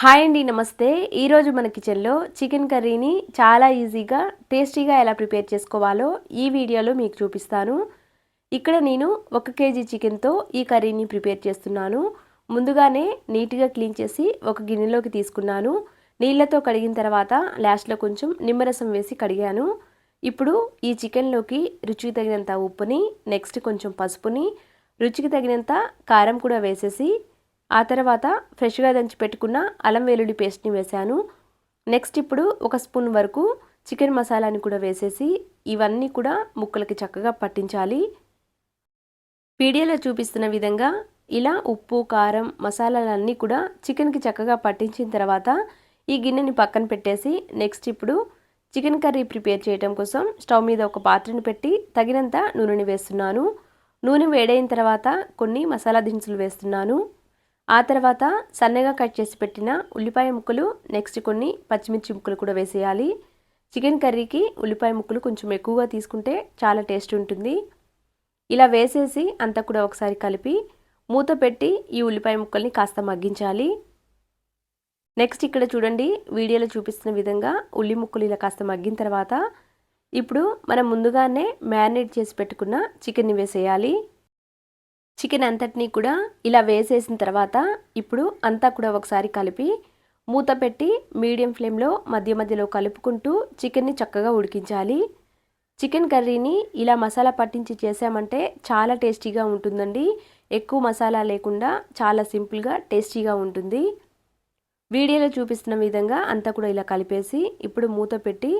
Hi అండి నమస్తే. ఈరోజు మన కిచెన్లో చికెన్ కర్రీని చాలా ఈజీగా టేస్టీగా ఎలా ప్రిపేర్ చేసుకోవాలో ఈ వీడియోలో మీకు చూపిస్తాను. ఇక్కడ నేను ఒక కేజీ చికెన్తో ఈ కర్రీని ప్రిపేర్ చేస్తున్నాను. ముందుగానే నీట్గా క్లీన్ చేసి ఒక గిన్నెలోకి తీసుకున్నాను. నీళ్ళతో కడిగిన తర్వాత లాస్ట్లో కొంచెం నిమ్మరసం వేసి కడిగాను. ఇప్పుడు ఈ చికెన్లోకి రుచికి తగినంత ఉప్పుని నెక్స్ట్ కొంచెం పసుపుని రుచికి తగినంత కారం కూడా వేసేసి ఆ తర్వాత ఫ్రెష్గా దంచి పెట్టుకున్న అల్లం వెల్లుల్లి పేస్ట్ని వేశాను. నెక్స్ట్ ఇప్పుడు ఒక స్పూన్ వరకు చికెన్ మసాలాని కూడా వేసేసి ఇవన్నీ కూడా ముక్కలకి చక్కగా పట్టించాలి. వీడియోలో చూపిస్తున్న విధంగా ఇలా ఉప్పు కారం మసాలాలన్నీ కూడా చికెన్కి చక్కగా పట్టించిన తర్వాత ఈ గిన్నెని పక్కన పెట్టేసి నెక్స్ట్ ఇప్పుడు చికెన్ కర్రీ ప్రిపేర్ చేయడం కోసం స్టవ్ మీద ఒక పాత్రను పెట్టి తగినంత నూనెని వేస్తున్నాను. నూనె వేడైన తర్వాత కొన్ని మసాలా దినుసులు వేస్తున్నాను. ఆ తర్వాత సన్నగా కట్ చేసి పెట్టిన ఉల్లిపాయ ముక్కలు నెక్స్ట్ కొన్ని పచ్చిమిర్చి ముక్కలు కూడా వేసేయాలి. చికెన్ కర్రీకి ఉల్లిపాయ ముక్కలు కొంచెం ఎక్కువగా తీసుకుంటే చాలా టేస్ట్ ఉంటుంది. ఇలా వేసేసి అంతా కూడా ఒకసారి కలిపి మూత పెట్టి ఈ ఉల్లిపాయ ముక్కల్ని కాస్త మగ్గించాలి. నెక్స్ట్ ఇక్కడ చూడండి వీడియోలో చూపిస్తున్న విధంగా ఉల్లి ముక్కలు ఇలా కాస్త మగ్గిన తర్వాత ఇప్పుడు మనం ముందుగానే మ్యారినేట్ చేసి పెట్టుకున్న చికెన్ని వేసేయాలి. చికెన్ అంతటినీ కూడా ఇలా వేసేసిన తర్వాత ఇప్పుడు అంతా కూడా ఒకసారి కలిపి మూత పెట్టి మీడియం ఫ్లేమ్లో మధ్య మధ్యలో కలుపుకుంటూ చికెన్ని చక్కగా ఉడికించాలి. చికెన్ కర్రీని ఇలా మసాలా పట్టించి చేసామంటే చాలా టేస్టీగా ఉంటుందండి. ఎక్కువ మసాలా లేకుండా చాలా సింపుల్గా టేస్టీగా ఉంటుంది. వీడియోలో చూపిస్తున్న విధంగా అంతా కూడా ఇలా కలిపేసి ఇప్పుడు మూత పెట్టి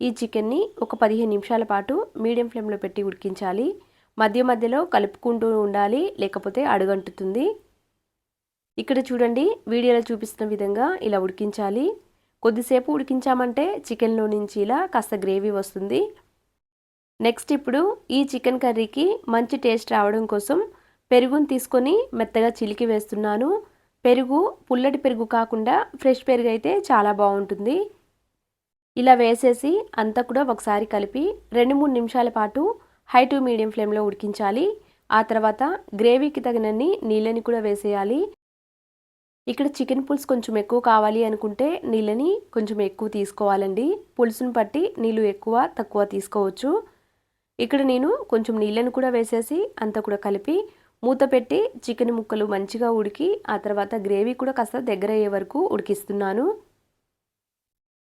ఈ చికెన్ని ఒక పదిహేను నిమిషాల పాటు మీడియం ఫ్లేమ్లో పెట్టి ఉడికించాలి. మధ్య మధ్యలో కలుపుకుంటూ ఉండాలి లేకపోతే అడుగంటుతుంది. ఇక్కడ చూడండి వీడియోలో చూపిస్తున్న విధంగా ఇలా ఉడికించాలి. కొద్దిసేపు ఉడికించామంటే చికెన్లో నుంచి ఇలా కాస్త గ్రేవీ వస్తుంది. నెక్స్ట్ ఇప్పుడు ఈ చికెన్ కర్రీకి మంచి టేస్ట్ రావడం కోసం పెరుగుని తీసుకొని మెత్తగా చిలికి వేస్తున్నాను. పెరుగు పుల్లటి పెరుగు కాకుండా ఫ్రెష్ పెరుగు అయితే చాలా బాగుంటుంది. ఇలా వేసేసి అంతా కూడా ఒకసారి కలిపి రెండు మూడు నిమిషాల పాటు హై టు మీడియం ఫ్లేమ్లో ఉడికించాలి. ఆ తర్వాత గ్రేవీకి తగినన్ని నీళ్ళని కూడా వేసేయాలి. ఇక్కడ చికెన్ పులుసు కొంచెం ఎక్కువ కావాలి అనుకుంటే నీళ్ళని కొంచెం ఎక్కువ తీసుకోవాలండి. పులుసును బట్టి నీళ్ళు ఎక్కువ తక్కువ తీసుకోవచ్చు. ఇక్కడ నేను కొంచెం నీళ్ళని కూడా వేసేసి అంతా కూడా కలిపి మూత పెట్టి చికెన్ ముక్కలు మంచిగా ఉడికి ఆ తర్వాత గ్రేవీ కూడా కాస్త దగ్గర అయ్యే వరకు ఉడికిస్తున్నాను.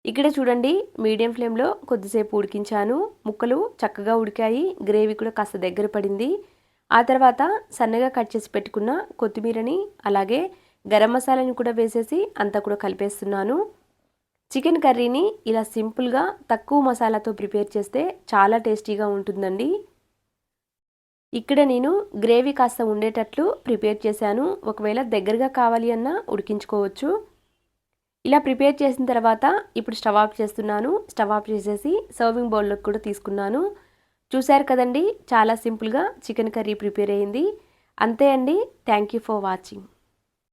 ఇక్కడ చూడండి మీడియం ఫ్లేమ్లో కొద్దిసేపు ఉడికించాను. ముక్కలు చక్కగా ఉడికాయి గ్రేవీ కూడా కాస్త దగ్గర పడింది. ఆ తర్వాత సన్నగా కట్ చేసి పెట్టుకున్న కొత్తిమీరని అలాగే గరం మసాలాని కూడా వేసేసి అంతా కూడా కలిపేస్తున్నాను. చికెన్ కర్రీని ఇలా సింపుల్గా తక్కువ మసాలాతో ప్రిపేర్ చేస్తే చాలా టేస్టీగా ఉంటుందండి. ఇక్కడ నేను గ్రేవీ కాస్త ఉండేటట్లు ప్రిపేర్ చేశాను. ఒకవేళ దగ్గరగా కావాలి అన్నా ఉడికించుకోవచ్చు. ఇలా ప్రిపేర్ చేసిన తర్వాత ఇప్పుడు స్టవ్ ఆఫ్ చేస్తున్నాను. స్టవ్ ఆఫ్ చేసేసి సర్వింగ్ బౌల్లోకి కూడా తీసుకున్నాను. చూశారు కదండి చాలా సింపుల్గా చికెన్ కర్రీ ప్రిపేర్ అయింది. అంతే అండి థ్యాంక్ యూ ఫర్ వాచింగ్.